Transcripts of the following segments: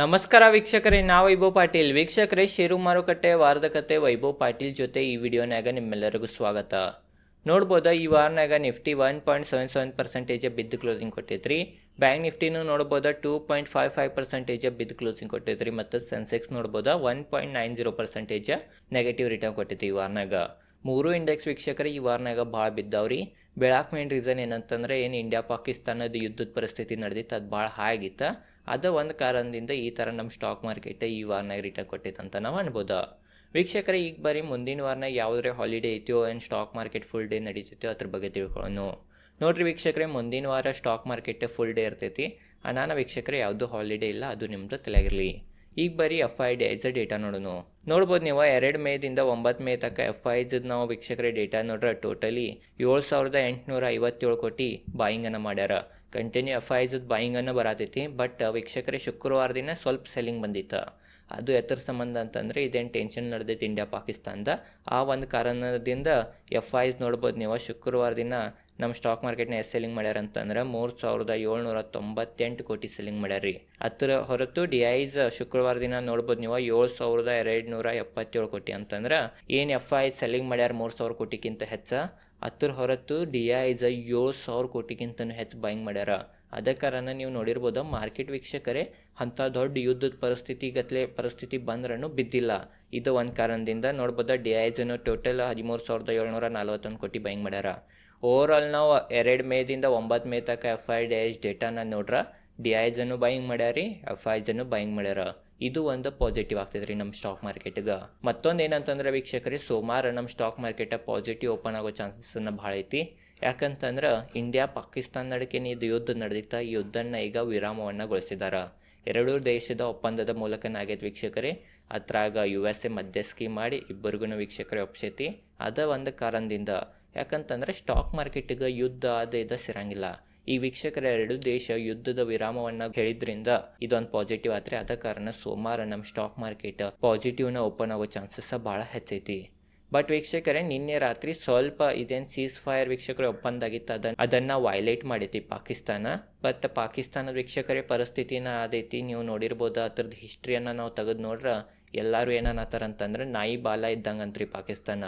ನಮಸ್ಕಾರ ವೀಕ್ಷಕರೇ, ನಾವು ವೈಭವ್ ಪಾಟೀಲ್. ವೀಕ್ಷಕರೇ ಷೇರು ಮಾರುಕಟ್ಟೆ ವಾರದ ಕತೆ ವೈಭವ್ ಪಾಟೀಲ್ ಜೊತೆ ಈ ವಿಡಿಯೋನಾಗ ನಿಮ್ಮೆಲ್ಲರಿಗೂ ಸ್ವಾಗತ. ನೋಡ್ಬೋದ, ಈ ವಾರನಾಗ Nifty one point seven seven percentage ಬಿದ್ದು ಕ್ಲೋಸಿಂಗ್ ಕೊಟ್ಟೈತ್ರಿ. ಬ್ಯಾಂಕ್ ನಿಫ್ಟಿನೂ ನೋಡ್ಬೋದ, two point five five percentage ಬಿದ್ದು ಕ್ಲೋಸಿಂಗ್ ಕೊಟ್ಟೈತ್ರಿ. ಮತ್ತು Sensex ನೋಡ್ಬೋದ, one point nine zero percentage negative return ಕೊಟ್ಟೈತಿ ಈ ವಾರನಾಗ. ಮೂರು ಇಂಡೆಕ್ಸ್ ವೀಕ್ಷಕರು, ಈ ವಾರನಾಗ ಭಾಳ ಬಿದ್ದಾವ್ರಿ. ಬೆಳಾಕ್ ಮೇನ್ ರೀಸನ್ ಏನಂತಂದ್ರೆ ಏನು ಇಂಡಿಯಾ ಪಾಕಿಸ್ತಾನದ ಯುದ್ಧದ ಪರಿಸ್ಥಿತಿ ನಡೆದಿತ್ತು, ಅದು ಭಾಳ ಹಾಗಿತ್ತು ಅದ ಒಂದು ಕಾರಣದಿಂದ ಈ ಥರ ನಮ್ಮ ಸ್ಟಾಕ್ ಮಾರ್ಕೆಟ್ ಈ ವಾರನಾಗ ರಿಟರ್ನ್ ಕೊಟ್ಟಿತ್ತು ಅಂತ ನಾವು ಅನ್ಬೋದು. ವೀಕ್ಷಕರೇ, ಈಗ ಬರೀ ಮುಂದಿನ ವಾರನಾಗ ಯಾವುದೇ ಹಾಲಿಡೇ ಐತಿಯೋ, ಏನು ಸ್ಟಾಕ್ ಮಾರ್ಕೆಟ್ ಫುಲ್ ಡೇ ನಡೀತೈತೋ ಅದ್ರ ಬಗ್ಗೆ ತಿಳ್ಕೊಳ್ಳೋಣ ನೋಡ್ರಿ ವೀಕ್ಷಕರೇ, ಮುಂದಿನ ವಾರ ಸ್ಟಾಕ್ ಮಾರ್ಕೆಟ್ ಫುಲ್ ಡೇ ಇರ್ತೈತಿ. ಅನಾನ ವೀಕ್ಷಕರೇ, ಯಾವುದೂ ಹಾಲಿಡೇ ಇಲ್ಲ, ಅದು ನಿಮ್ದು ತಲೆಗಿರಲಿ ಈಗ ಬರೀ ಎಫ್ ಐ ಡಿ ಡೇಟಾ ನೋಡೋಣ ನೋಡ್ಬೋದು ನೀವು ಎರಡು ಮೇದಿಂದ ಒಂಬತ್ತು ಮೇ ತನಕ ಎಫ್ ಐಸ್ ನಾವು ವೀಕ್ಷಕರ ಡೇಟಾ ನೋಡ್ರೆ ಟೋಟಲಿ ಏಳು ಸಾವಿರದ ಎಂಟುನೂರ ಐವತ್ತೇಳು ಕೋಟಿ ಬಾಯಿಂಗನ್ನು ಮಾಡ್ಯಾರ. ಕಂಟಿನ್ಯೂ ಎಫ್ ಐಸ್ ಬಾಯಿಂಗನ್ನು ಬರತೈತಿ ಬಟ್ ವೀಕ್ಷಕರೇ ಶುಕ್ರವಾರ ದಿನ ಸ್ವಲ್ಪ ಸೆಲ್ಲಿಂಗ್ ಬಂದಿತ್ತು. ಅದು ಎತ್ತರ ಸಂಬಂಧ ಅಂತಂದರೆ ಇದೇನು ಟೆನ್ಷನ್ ನಡೆದೈತಿ ಇಂಡಿಯಾ ಪಾಕಿಸ್ತಾನದ ಆ ಒಂದು ಕಾರಣದಿಂದ ಎಫ್ ಐಸ್ ನೋಡ್ಬೋದು ನೀವು, ಶುಕ್ರವಾರ ದಿನ ನಮ್ಮ ಸ್ಟಾಕ್ ಮಾರ್ಕೆಟ್ನ ಎಷ್ಟು ಸೆಲ್ಲಿಂಗ್ ಮಾಡ್ಯಾರ ಅಂತಂದ್ರೆ ಮೂರು ಸಾವಿರದ ಏಳ್ನೂರ ತೊಂಬತ್ತೆಂಟು ಕೋಟಿ ಸೆಲ್ಲಿಂಗ್ ಮಾಡ್ಯಾರ ರೀ ಅದರ ಹೊರತು ಡಿ ಐಸ್ ಶುಕ್ರವಾರ ದಿನ ನೋಡ್ಬೋದು ನೀವು ಏಳು ಸಾವಿರದ ಎರಡು ನೂರ ಎಪ್ಪತ್ತೇಳು ಕೋಟಿ ಅಂತಂದ್ರೆ ಏನು ಎಫ್ ಐ ಸೆಲ್ಲಿಂಗ್ ಮಾಡ್ಯಾರ ಮೂರು ಸಾವಿರ ಕೋಟಿಗಿಂತ ಹೆಚ್ಚು? ಅದ್ರ ಹೊರತು ಡಿ ಐಸ್ ಏಳು ಸಾವಿರ ಕೋಟಿಗಿಂತನೂ ಹೆಚ್ಚು ಬೈಂಗ್ ಮಾಡ್ಯಾರ. ಅದ ಕಾರಣ ನೀವು ನೋಡಿರ್ಬೋದು ಮಾರ್ಕೆಟ್ ವೀಕ್ಷಕರೇ, ಅಂಥ ದೊಡ್ಡ ಯುದ್ಧದ ಪರಿಸ್ಥಿತಿ ಗತ್ಲೆ ಪರಿಸ್ಥಿತಿ ಬಂದ್ರೂ ಬಿದ್ದಿಲ್ಲ. ಇದು ಒಂದು ಕಾರಣದಿಂದ ನೋಡ್ಬೋದು ಡಿ ಐಸನ್ನು ಟೋಟಲ್ ಹದಿಮೂರು ಸಾವಿರದ ಏಳ್ನೂರ ನಲ್ವತ್ತೊಂದು ಕೋಟಿ ಬೈಂಗ್ ಮಾಡ್ಯಾರ. ಓವರಾಲ್ ನಾವು ಎರಡು ಮೇದಿಂದ ಒಂಬತ್ತು ಮೇ ತಕ ಎಫ್ ಐ ಡಿ ಐಸ್ ಡೇಟಾನ ನೋಡ್ರ ಡಿ ಐ ಜನ್ನು ಬೈಂಗ್ ರೀ ಎಫ್ ಐ ಜನ್ನು ಬೈಂಗ್ ಮಾಡ್ಯಾರ. ಇದು ಒಂದು ಪಾಸಿಟಿವ್ ಆಗ್ತದೆ ರೀ ನಮ್ಮ ಸ್ಟಾಕ್ ಮಾರ್ಕೆಟ್ಗೆ ಮತ್ತೊಂದು ಏನಂತಂದ್ರೆ ವೀಕ್ಷಕರಿ, ಸೋಮವಾರ ನಮ್ಮ ಸ್ಟಾಕ್ ಮಾರ್ಕೆಟ್ ಪಾಸಿಟಿವ್ ಓಪನ್ ಆಗೋ ಚಾನ್ಸಸ್ಸನ್ನು ಭಾಳ ಐತಿ. ಯಾಕಂತಂದ್ರೆ ಇಂಡಿಯಾ ಪಾಕಿಸ್ತಾನ ನಡಕೇನೆ ಇದು ಯುದ್ಧ ನಡೆದಿತ್ತ. ಈ ಯುದ್ಧನ ಈಗ ವಿರಾಮವನ್ನು ಗೊಳಿಸಿದಾರ. ಎರಡೂ ದೇಶದ ಒಪ್ಪಂದದ ಮೂಲಕನೇ ಆಗೈತೆ ವೀಕ್ಷಕರೇ. ಅದ್ರಾಗ ಯು ಎಸ್ ಎ ಮಧ್ಯಸ್ಥಿಕೆ ಮಾಡಿ ಇಬ್ಬರಿಗೂ ವೀಕ್ಷಕರೇ ಒಪ್ಸೈತಿ. ಅದ ಒಂದು ಕಾರಣದಿಂದ ಯಾಕಂತಂದ್ರೆ ಸ್ಟಾಕ್ ಮಾರ್ಕೆಟಿಗೆ ಯುದ್ಧ ಅದು ಇದು ಸಿರಂಗಿಲ್ಲ ಈ ವೀಕ್ಷಕರ ಎರಡು ದೇಶ ಯುದ್ಧದ ವಿರಾಮವನ್ನ ಹೇಳಿದ್ರಿಂದ ಇದೊಂದು ಪಾಸಿಟಿವ್ ಆದ್ರೆ ಅದ ಕಾರಣ ಸೋಮವಾರ ನಮ್ಮ ಸ್ಟಾಕ್ ಮಾರ್ಕೆಟ್ ಪಾಸಿಟಿವ್ನ ಓಪನ್ ಆಗೋ ಚಾನ್ಸಸ್ ಭಾಳ ಹೆಚ್ಚೈತಿ. ಬಟ್ ವೀಕ್ಷಕರೇ, ನಿನ್ನೆ ರಾತ್ರಿ ಸ್ವಲ್ಪ ಇದೇನು ಸೀಸ್ ಫೈರ್ ವೀಕ್ಷಕರ ಒಪ್ಪಂದ ಆಗಿತ್ತು ಅದನ್ನ ಅದನ್ನು ವೈಲೇಟ್ ಮಾಡೈತಿ ಪಾಕಿಸ್ತಾನ. ಬಟ್ ಪಾಕಿಸ್ತಾನದ ವೀಕ್ಷಕರೇ, ಪರಿಸ್ಥಿತಿನ ಆದೈತಿ ನೀವು ನೋಡಿರ್ಬೋದು, ಅದ್ರದ್ದು ಹಿಸ್ಟ್ರಿಯನ್ನು ನಾವು ತೆಗೆದು ನೋಡ್ರೆ ಎಲ್ಲರೂ ಏನನ್ನತ್ತಾರ ಅಂತಂದ್ರೆ ನಾಯಿ ಬಾಲ ಇದ್ದಂಗಂತ್ರಿ ಪಾಕಿಸ್ತಾನ.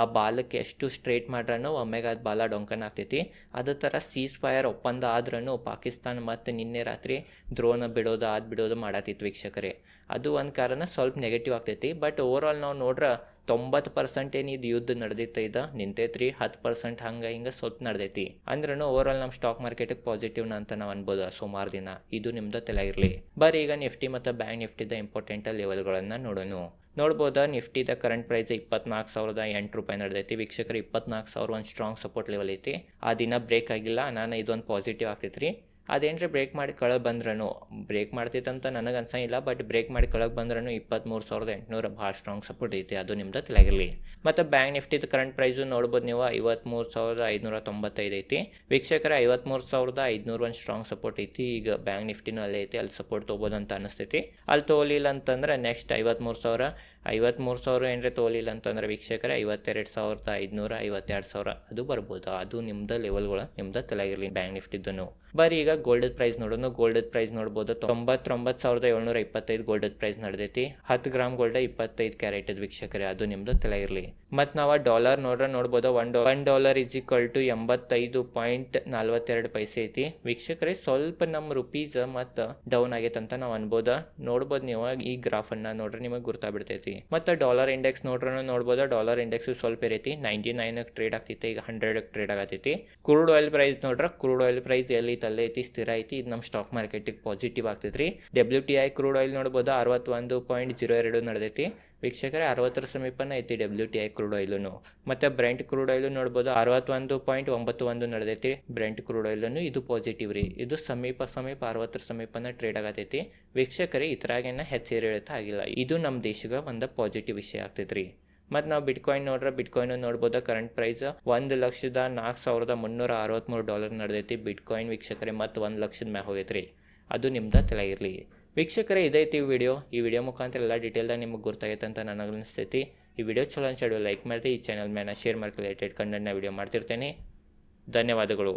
ಆ ಬಾಲಕ್ಕೆ ಎಷ್ಟು ಸ್ಟ್ರೇಟ್ ಮಾಡ್ರೂ ಒಮ್ಮೆಗೆ ಅದು ಬಾಲ ಡೊಂಕನ್ ಆಗ್ತೈತಿ. ಅದೇ ಥರ ಸೀಸ್ ಫೈರ್ ಒಪ್ಪಂದ ಆದ್ರೂ ಪಾಕಿಸ್ತಾನ ಮತ್ತು ನಿನ್ನೆ ರಾತ್ರಿ ದ್ರೋಣ ಬಿಡೋದು ಅದು ಬಿಡೋದು ಮಾಡತ್ತಿತ್ತು ವೀಕ್ಷಕರೇ. ಅದು ಒಂದು ಕಾರಣ ಸ್ವಲ್ಪ ನೆಗೆಟಿವ್ ಆಗ್ತೈತಿ. ಬಟ್ ಓವರಾಲ್ ನಾವು ನೋಡ್ರೆ ತೊಂಬತ್ತು ಪರ್ಸೆಂಟ್ ಏನು ಇದು ಯುದ್ಧ ನಡೆದೈತೆ ಇದು? ನಿಂತೈತ್ರಿ. ಹತ್ತು ಪರ್ಸೆಂಟ್ ಹಂಗೆ ಹಿಂಗೆ ಸ್ವಲ್ಪ ನಡೆದೈತಿ. ಅಂದ್ರೂ ಓವರಾಲ್ ನಮ್ಮ ಸ್ಟಾಕ್ ಮಾರ್ಕೆಟಿಗೆ ಪಾಸಿಟಿವ್ನ ಅಂತ ನಾವು ಅನ್ಬೋದು ಸುಮಾರು ದಿನ. ಇದು ನಿಮ್ದು ತಲೆ ಇರಲಿ ಬರೀ ಈಗ ನಿಫ್ಟಿ ಮತ್ತು ಬ್ಯಾಂಕ್ ನಿಫ್ಟಿದ ಇಂಪಾರ್ಟೆಂಟ್ ಲೆವೆಲ್ಗಳನ್ನು ನೋಡೋಣ ನೋಡ್ಬೋದಾ? ನಿಫ್ಟಿದ ಕರೆಂಟ್ ಪ್ರೈಸ್ ಇಪ್ಪತ್ನಾಲ್ಕು ಸಾವಿರದ ಎಂಟು ರೂಪಾಯಿ ನಡೆದೈತಿ. ವೀಕ್ಷಕರು, ಇಪ್ಪತ್ನಾಲ್ಕು ಸಾವಿರ ಒಂದು ಸ್ಟ್ರಾಂಗ್ ಸಪೋರ್ಟ್ ಲೆವೆಲ್ ಐತಿ. ಆ ದಿನ ಬ್ರೇಕ್ ಆಗಿಲ್ಲ. ನಾನು ಇದೊಂದು ಪಾಸಿಟಿವ್ ಆಗ್ತೈತ್ರಿ. ಅದೇನ್ರಿ ಬ್ರೇಕ್ ಮಾಡಿ ಕೆಳಗೆ ಬಂದ್ರೂ ಬ್ರೇಕ್ ಮಾಡ್ತೈತಂತ ನನಗೆ ಅನ್ಸಂಗಿಲ್ಲ ಬಟ್ ಬ್ರೇಕ್ ಮಾಡಿ ಕೆಳಗೆ ಬಂದ್ರೂ ಇಪ್ಪತ್ತ್ಮೂರು ಸಾವಿರದ ಎಂಟುನೂರ ಭಾಳ ಸ್ಟ್ರಾಂಗ್ ಸಪೋರ್ಟ್ ಐತಿ, ಅದು ನಿಮ್ದು ತಲೆಗಿರಲಿ ಮತ್ತು ಬ್ಯಾಂಕ್ ನಿಫ್ಟಿದ ಕರೆಂಟ್ ಪ್ರೈಸು ನೋಡ್ಬೋದು ನೀವು ಐವತ್ತ್ಮೂರು ಸಾವಿರದ ಐದುನೂರ ತೊಂಬತ್ತೈದು ಐತಿ. ವೀಕ್ಷಕರ ಐವತ್ತ್ಮೂರು ಸಾವಿರದ ಐದುನೂರ ಒಂದು ಸ್ಟ್ರಾಂಗ್ ಸಪೋರ್ಟ್ ಐತಿ. ಈಗ ಬ್ಯಾಂಕ್ ನಿಫ್ಟಿನೂ ಅಲ್ಲೇ ಐತಿ, ಅಲ್ಲಿ ಸಪೋರ್ಟ್ ತೊಗೋಬೋದು ಅಂತ ಅನಿಸ್ತೈತಿ. ಅಲ್ಲಿ ತೊಗೊಲಿಲ್ಲ ಅಂತಂದ್ರೆ ನೆಕ್ಸ್ಟ್ ಐವತ್ತ್ಮೂರು ಸಾವಿರ ಐವತ್ತ್ಮೂರು ಸಾವಿರ ಏನರೆ ತೋಲಿಲ್ಲ ಅಂತಂದ್ರೆ ವೀಕ್ಷಕರ, ಐವತ್ತೆರಡು ಸಾವಿರದ ಐದುನೂರ ಐವತ್ತೆರಡು ಸಾವಿರ ಅದು ಬರ್ಬೋದು. ಅದು ನಿಮ್ದು ಲೆವೆಲ್ಗಳು ನಿಮ್ದು ತಲೆಗಿರಲಿ ಬ್ಯಾಂಕ್ ನಿಫ್ಟಿದ್ದನು ಬರೀ ಈಗ ಗೋಲ್ಡ್ ಪ್ರೈಸ್ ನೋಡೋಣ ಗೋಲ್ಡ್ ಪ್ರೈಸ್ ನೋಡ್ಬೋದು. ತೊಂಬತ್ತೊಂಬತ್ತು ಸಾವಿರದ ಏಳ್ನೂರ ಇಪ್ಪತ್ತೈದು ಗೋಲ್ಡ್ ಪ್ರೈಸ್ ನಡೆದೈತಿ. ಹತ್ತು ಗ್ರಾಮ್ ಗೋಲ್ಡ್ ಇಪ್ಪತ್ತೈದು ಕ್ಯಾರೆಟ್ ವೀಕ್ಷಕರ, ಅದು ನಿಮ್ದು ತಲೆಗಿರಲಿ. ಮತ್ತು ನಾವು ಡಾಲರ್ ನೋಡ್ರೆ ನೋಡ್ಬೋದು ಒನ್ ಡಾ one dollar is equal to ಎಂಬತ್ತೈದು ಪಾಯಿಂಟ್ ನಲ್ವತ್ತೆರಡು ಪೈಸೆ ಐತಿ. ವೀಕ್ಷಕರೇ, ಸ್ವಲ್ಪ ನಮ್ಮ ರುಪೀಸ್ ಮತ್ತು ಡೌನ್ ಆಗೈತೆ ಅಂತ ನಾವು ಅನ್ಬೋದ. ನೋಡ್ಬೋದು ನೀವು ಈ ಗ್ರಾಫನ್ನು ನೋಡ್ರೆ ನಿಮಗೆ ಮತ್ತು ಡಾಲರ್ ಇಂಡೆಕ್ಸ್ ನೋಡ್ರೂ ನೋಡ್ಬೋದು. ಡಾಲರ್ ಇಂಡೆಕ್ಸ್ ಸ್ವಲ್ಪ ಇರೈತಿ. ನೈಂಟಿ ನೈನ್ ಟ್ರೇಡ್ ಆಗ್ತೈತಿ. ಈಗ ಹಂಡ್ರೆಡ್ ಟ್ರೇಡ್ ಆಗತೈತಿ. ಕ್ರೂಡ್ ಆಯಿಲ್ ಪ್ರೈಸ್ ನೋಡ್ರೆ ಕ್ರೂಡ್ ಆಯಿಲ್ ಪ್ರೈಸ್ ಎಲ್ಲಿ ತಲೆ ಐತಿ, ಸ್ಥಿರ ಐತಿ. ಇದು ನಮ್ಮ ಸ್ಟಾಕ್ ಮಾರ್ಕೆಟಿಗೆ ಪಾಸಿಟಿವ್ ಆಗ್ತೈತ್ರಿ. W T I crude oil ನೋಡ್ಬೋದು, ಅರವತ್ತೊಂದು ಪಾಯಿಂಟ್ ಜೀರೋ ಎರಡು ನಡೆದೈತಿ. ವೀಕ್ಷಕರೇ, ಅರವತ್ತರ ಸಮೀಪನ ಐತಿ W T I crude oil ಮತ್ತು ಬ್ರೆಂಟ್ ಕ್ರೂಡ್ ಆಯಿಲು ನೋಡ್ಬೋದು, ಅರವತ್ತೊಂದು ಪಾಯಿಂಟ್ ಒಂಬತ್ತು ಒಂದು ನಡೆದೈತಿ. ಬ್ರೆಂಟ್ ಕ್ರೂಡ್ ಆಯಿಲನ್ನು ಇದು ಪಾಸಿಟಿವ್ ರೀ. ಇದು ಸಮೀಪ ಸಮೀಪ ಅರವತ್ತರ ಸಮೀಪನ ಟ್ರೇಡ್ ಆಗತೈತಿ. ವೀಕ್ಷಕರೇ ಇತರಾಗೇನ ಹೆಚ್ಚೇರಿ ಇಳಿತ ಆಗಿಲ್ಲ. ಇದು ನಮ್ಮ ದೇಶದ ಒಂದು ಪಾಸಿಟಿವ್ ವಿಷಯ ಆಗ್ತೈತ್ರಿ. ಮತ್ತು ನಾವು ಬಿಟ್ಕಾಯಿನ್ ನೋಡ್ರೆ ಬಿಟ್ಕಾಯಿನ್ ನೋಡ್ಬೋದು ಕರೆಂಟ್ ಪ್ರೈಸ್ ಒಂದು ಲಕ್ಷದ ನಾಲ್ಕು ಸಾವಿರದ ಮುನ್ನೂರ ಅರವತ್ತ್ಮೂರು ಡಾಲರ್ ನಡೆದೈತಿ ಬಿಟ್ಕಾಯಿನ್ ವೀಕ್ಷಕರೇ, ಮತ್ತು ಒಂದು ಲಕ್ಷದ ಮ್ಯಾಗ ಹೋಗೈತ್ರಿ. ಅದು ನಿಮ್ದು ತಲೆಗಿರಲಿ ವೀಕ್ಷಕರೇ ಇದೈತಿ ಈ ವಿಡಿಯೋ ಈ ವಿಡಿಯೋ ಮುಖಾಂತರ ಎಲ್ಲ ಡೀಟೇಲ್ದಾಗ ನಿಮಗೆ ಗೊತ್ತಾಗೈತೆ ಅಂತ ನನಗೆ ಅನಿಸ್ತೈತಿ. ಈ ವಿಡಿಯೋ ಚಲೋ ಅನ್ಸಾಡು ಲೈಕ್ ಮಾಡಿರಿ. ಈ ಚಾನಲ್ ಮೇಲೆ ಶೇರ್ ಮಾಡ್ಕೊಳ್ಳಿ ರಿಲೇಟೆಡ್ ವಿಡಿಯೋ ಮಾಡ್ತಿರ್ತೇನೆ. ಧನ್ಯವಾದಗಳು.